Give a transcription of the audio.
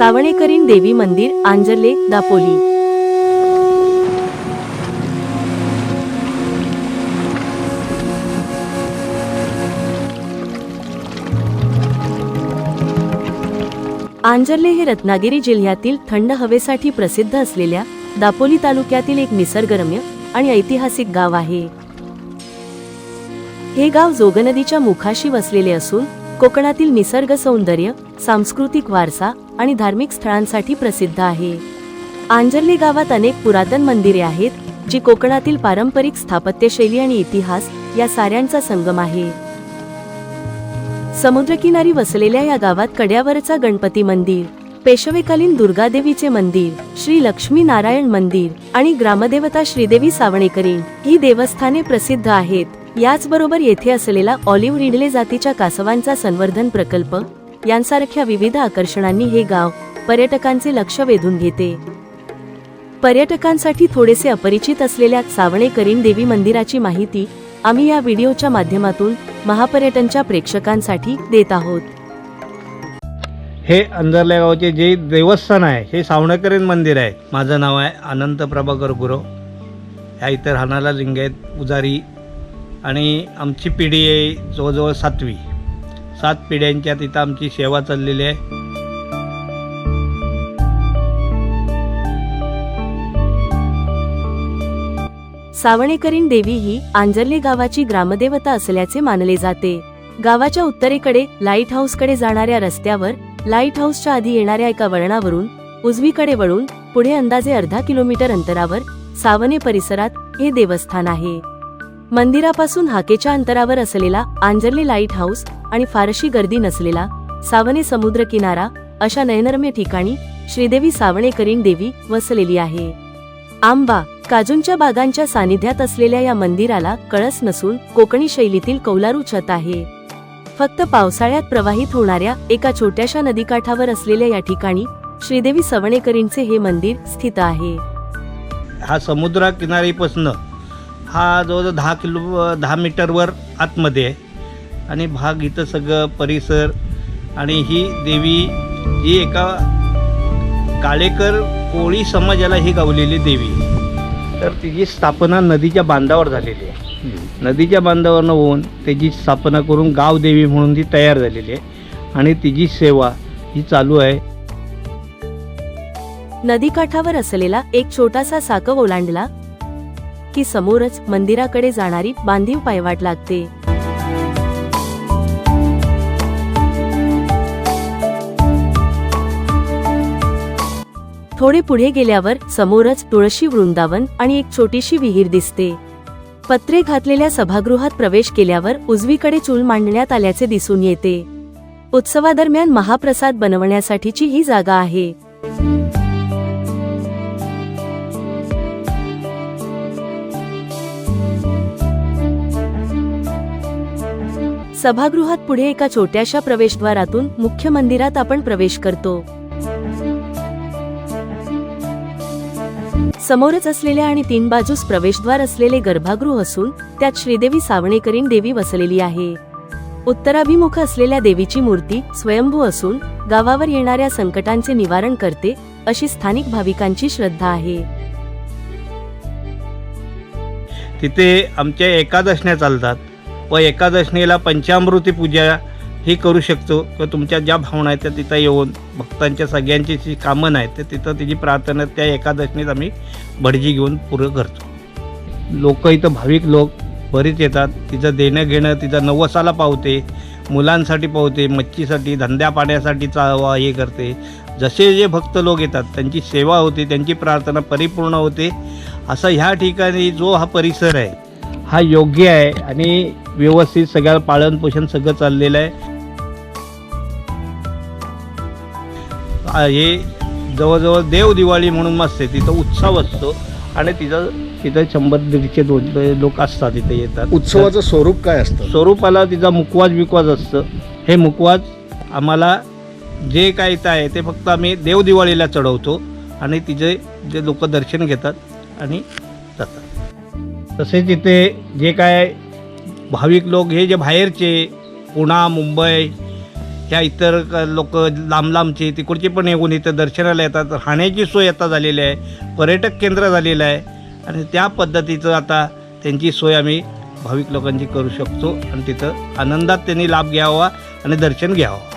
सावणेकरीण देवी मंदिर आंजर्ले दापोली. आंजर्ले हे रत्नागिरी जिल्ह्यातील थंड हवेसाठी प्रसिद्ध असलेल्या दापोली तालुक्यातील एक निसर्गरम्य आणि ऐतिहासिक गाव आहे. हे गाव जोगनदीच्या मुखाशी वसलेले असून कोकणातील निसर्ग सौंदर्य सांस्कृतिक वारसा आणि धार्मिक स्थळांसाठी प्रसिद्ध आहे. आंजर्ली गावात अनेक पुरातन मंदिरे आहेत जी कोकणातील पारंपरिक स्थापत्यशैली आणि इतिहास या साऱ्यांचा संगम आहे. समुद्रकिनारी वसलेल्या या गावात कड्यावरचा गणपती मंदिर पेशवेकालीन दुर्गादेवीचे मंदिर श्री लक्ष्मी नारायण मंदिर आणि ग्रामदेवता श्रीदेवी सावणेकरी ही देवस्थाने प्रसिद्ध आहेत. याचबरोबर येथे असलेला ऑलिव्ह रिडले जातीच्या कासवांचा संवर्धन प्रकल्प यांसारख्या विविध आकर्षणांनी हे गाव पर्यटकांचे लक्ष वेधून घेते. पर्यटकांसाठी थोडेसे अपरिचित असलेल्या सावणेकरीण देवी मंदिराची माहिती आम्ही या व्हिडिओच्या माध्यमातून महापर्यटनच्या प्रेक्षकांसाठी देत आहोत. हे अंजरल्या गावचे जे देवस्थान आहे हे सावणकरीन मंदिर आहे. माझं नाव आहे अनंत प्रभाकर गुरव. ह्या इतर राहणारा लिंगायत पुजारी आणि आमची पिढी आहे जवळजवळ सातवी. सात पिढ्यांच्या तिथं आमची सेवा चाललेली आहे. सावणेकरीण देवी ही आंजर्ले गावाची ग्रामदेवता असल्याचे मानले जाते. गावाच्या उत्तरेकडे लाइट हाऊसकडे जाणाऱ्या रस्त्यावर लाइट हाऊसच्या आधी येणाऱ्या एका वळणावरून उजवीकडे वळून पुढे अंदाजे अर्धा किलोमीटर अंतरावर सावने परिसरात हे देवस्थान आहे. मंदिरापासून हाकेच्या अंतरावर असलेला आंजर्ली लाइट हाऊस आणि फारशी गर्दी नसलेला सावने समुद्र किनारा अशा नयनरम्य ठिकाणी श्रीदेवी सावणेकरीण देवी वसलेली आहे. आंबा काजूंच्या बागांच्या सानिध्यात असलेल्या या मंदिराला कळस नसून कोकणी शैलीतील कौलारू छत आहे. फक्त पावसाळ्यात प्रवाहित होणाऱ्या एका छोट्याशा नदीकाठावर असलेल्या या ठिकाणी श्रीदेवी सवणेकरींचे हे मंदिर स्थित आहे. हा समुद्रा किनारीपासनं हा जवळजवळ दहा किलो दहा मीटरवर आतमध्ये आहे. आणि भाग इथं सगळं परिसर आणि ही देवी जी एका काळेकर कोळी समाजाला ही गावलेली देवी. तर तिची स्थापना नदीच्या बांधावर झालेली आहे. नदीच्या बांधावरनं होऊन त्याची स्थापना करून गावदेवी म्हणून ती तयार झालेली आहे. आणि तिची सेवा ही चालू आहे. नदीकाठावर असलेला एक छोटासा साकव ओलांडला की समोरच मंदिराकडे जाणारी बांधीव पायवाट लागते. थोडे पुढे गेल्यावर समोरच तुळशी वृंदावन आणि एक छोटीशी विहीर दिसते. पत्रे घातलेल्या सभागृहात प्रवेश केल्यावर उजवीकडे चूल मांडण्यात आल्याचे दिसून येते. उत्सवादरम्यान महाप्रसाद बनवण्यासाठीची ही जागा आहे. सभागृहात पुढे एका छोट्याशा प्रवेशद्वारातून मुख्य मंदिरात आपण प्रवेश करतो. समोरच असलेल्या आणि तीन बाजूस प्रवेशद्वार असलेले गर्भागृह असून त्यात श्रीदेवी सावणेकरीन देवी वसलेली आहे. उत्तराभिमुख असलेल्या देवीची मूर्ती स्वयंभू असून गावावर येणाऱ्या संकटांचे निवारण करते अशी स्थानिक भाविकांची श्रद्धा आहे. तिथे आमच्या एकादशण्या चालतात. व एकादशनीला पंचामृती पूजा ही करू शकतो. किंवा तुमच्या ज्या भावना आहेत त्या तिथं येऊन भक्तांच्या सगळ्यांची जी कामं आहेत ते तिथं तिची प्रार्थना त्या एकादशनीत आम्ही भटजी घेऊन पुरं करतो. लोक इथं भाविक लोक बरीच येतात. तिचं देणं घेणं तिचं नवसाला पावते मुलांसाठी पावते मच्छीसाठी धंद्या पाण्यासाठी चावा हे करते. जसे जे भक्त लोक येतात त्यांची सेवा होते त्यांची प्रार्थना परिपूर्ण होते. असं ह्या ठिकाणी जो हा परिसर आहे हा योग्य आहे आणि व्यवस्थित सगळ्या पालन पोषण सगळं चाललेलं आहे. हे जवळजवळ देव दिवाळी म्हणून मस्त आहे. तिथं उत्सव असतो आणि तिथं तिथं शंभर दीडशे दोनशे लोक असतात तिथे येतात. उत्सवाचं स्वरूप काय असतं? स्वरूपाला तिचा मुकवाज बिकवाज असतं. हे मुकवाज आम्हाला जे काय इथं आहे ते फक्त आम्ही देवदिवाळीला चढवतो आणि तिचे जे लोक दर्शन घेतात आणि जातात. तसेच इथे जे काय भाविक लोक हे जे बाहेरचे पुणा मुंबई ह्या इतर लोक लांब लांबचे तिकडचे पण येऊन इथं दर्शनाला येतात. राहण्याची सोय आता झालेली आहे पर्यटक केंद्र झालेलं आहे आणि त्या पद्धतीचं आता त्यांची सोय आम्ही भाविक लोकांची करू शकतो आणि तिथं आनंदात त्यांनी लाभ घ्यावा आणि दर्शन घ्यावं.